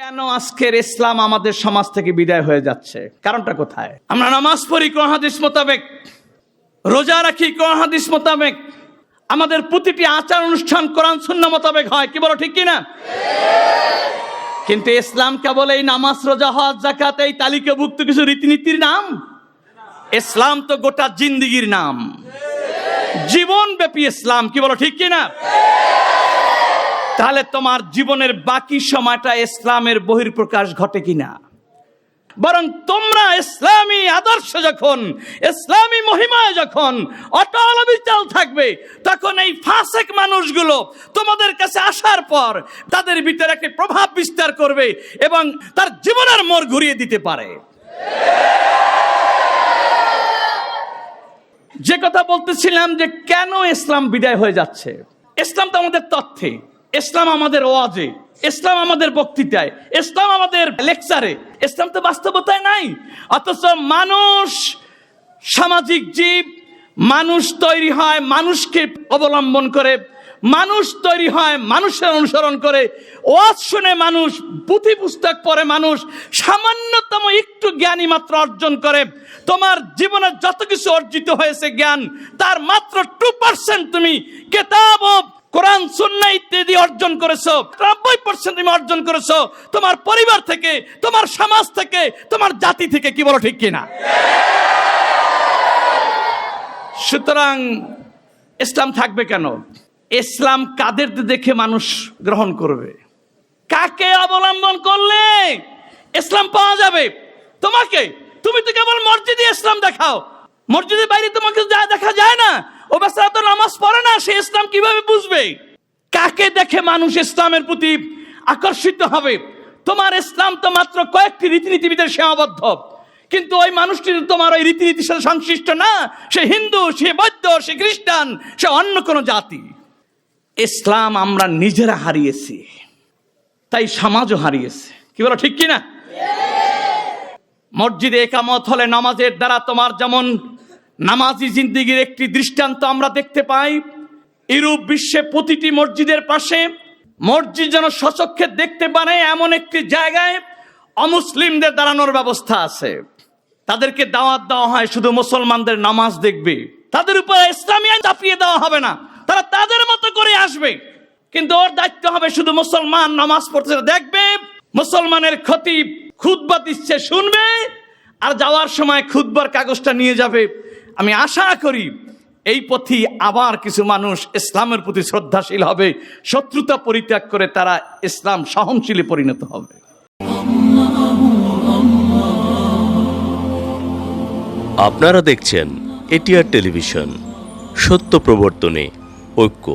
কেন আজকের ইসলাম আমাদের সমাজ থেকে বিদায় হয়ে যাচ্ছে? কারণটা কোথায়? আমরা নামাজ পড়ি কোন মোতাবেক, রোজা রাখি কোন মোতাবেক, আমাদের প্রতিটি আচার অনুষ্ঠান কোরআন শূন্য মোতাবেক হয়, কি বলো ঠিক কিনা? কিন্তু ইসলাম কেবল এই নামাজ, রোজা, হজ জাকাত এই তালিকাভুক্ত কিছু রীতিনীতির নাম? ইসলাম তো গোটা জিন্দিগির নাম। জীবন ব্যাপী ইসলাম, কি বলো ঠিক কিনা? তাহলে তোমার জীবনের বাকি সময়টা ইসলামের বহির্প্রকাশ ঘটে কিনা? বরং তোমরা ইসলামী আদর্শ যখন, ইসলামী মহিমায় যখন অটল অবিচল থাকবে, তখন এই ফাসেক মানুষগুলো তোমাদের কাছে আসার পর তাদের ভিতরে একটি প্রভাব বিস্তার করবে এবং তার জীবনের মোড় ঘুরিয়ে দিতে পারে। যে কথা বলতেছিলাম যে কেন ইসলাম বিদায় হয়ে যাচ্ছে? ইসলাম তো আমাদের তথ্যে। ইসলাম আমাদের ওয়াজে, ইসলাম আমাদের বক্তৃতায়, ইসলাম আমাদের লেকচারে। ইসলাম তো বাস্তবতায় নাই। অথচ মানুষ সামাজিক জীব, মানুষ তৈরি হয় মানুষকে অবলম্বন করে, মানুষ তৈরি হয় মানুষের অনুসরণ করে। ওয়াজ শুনে মানুষ, পুঁথি পুস্তক পড়ে মানুষ, সামান্যতম একটু জ্ঞানী মাত্র অর্জন করে। তোমার জীবনে যত কিছু অর্জিত হয়েছে জ্ঞান, তার মাত্র টু পার্সেন্ট তুমি কেতাব কোরআন সুন্না ইত্যাদি অর্জন করেছ। নব্বই পার্সেন্ট তুমি অর্জন করেছ। তোমার পরিবার থেকে, তোমার সমাজ থেকে, তোমার জাতি থেকে, কি বলো ঠিক কিনা? সুতরাং ইসলাম থাকবে কেন? ইসলাম কাদের দেখে মানুষ গ্রহণ করবে? কাকে অবলম্বন করলে ইসলাম পাওয়া যাবে? তোমাকে। তুমি তো কেবল মসজিদে ইসলাম দেখাও। মসজিদের বাইরে তোমাকে যা দেখা যায় না, ও বেচারা তো নামাজ পড়ে না, সে ইসলাম কীভাবে বুঝবে? কাকে দেখে মানুষ ইসলামের প্রতি আকর্ষিত হবে, তোমার ইসলাম তো মাত্র কয়েকটি রীতিনীতিবিদের সীমাবদ্ধ। কিন্তু ওই মানুষটি তোমার ওই রীতিনীতির সাথে সংশ্লিষ্ট না, সে হিন্দু, সে বৌদ্ধ, সে খ্রিস্টান, সে অন্য কোনো জাতি। ইসলাম আমরা নিজেরা হারিয়েছি, তাই সমাজও হারিয়েছে। কি বলো, ঠিক কিনা? মসজিদে একামত হলে নামাজের দ্বারা তোমার যেমন নামাজি জিন্দিগির একটি দৃষ্টান্ত আমরা দেখতে পাই ইউরোপ বিশ্বে প্রতিটি মসজিদের পাশে। মসজিদ যেন সচক্ষে দেখতে পারে এমন একটি জায়গায় অমুসলিমদের দাঁড়ানোর ব্যবস্থা আছে। তাদেরকে দাওয়াত দেওয়া হয় শুধু মুসলমানদের নামাজ দেখবে। তাদের উপরে ইসলামী আইন চাপিয়ে দেওয়া হবে না। তারা তাদের মতো করে আসবে। কিন্তু ওর দায়িত্ব হবে শুধু মুসলমান নামাজ পড়তে দেখবে। মুসলমানের ক্ষতি খুদবা দিচ্ছে, শুনবে। আর যাওয়ার সময় খুদবার কাগজটা নিয়ে যাবে। আমি আশা করি এই পথে আবার কিছু মানুষ ইসলামের প্রতি শ্রদ্ধাশীল হবে, শত্রুতা পরিত্যাগ করে তারা ইসলাম সহনশীলে পরিণত হবে। আপনারা দেখছেন এটিআর টেলিভিশন, সত্য প্রবর্তনে ঐক্য।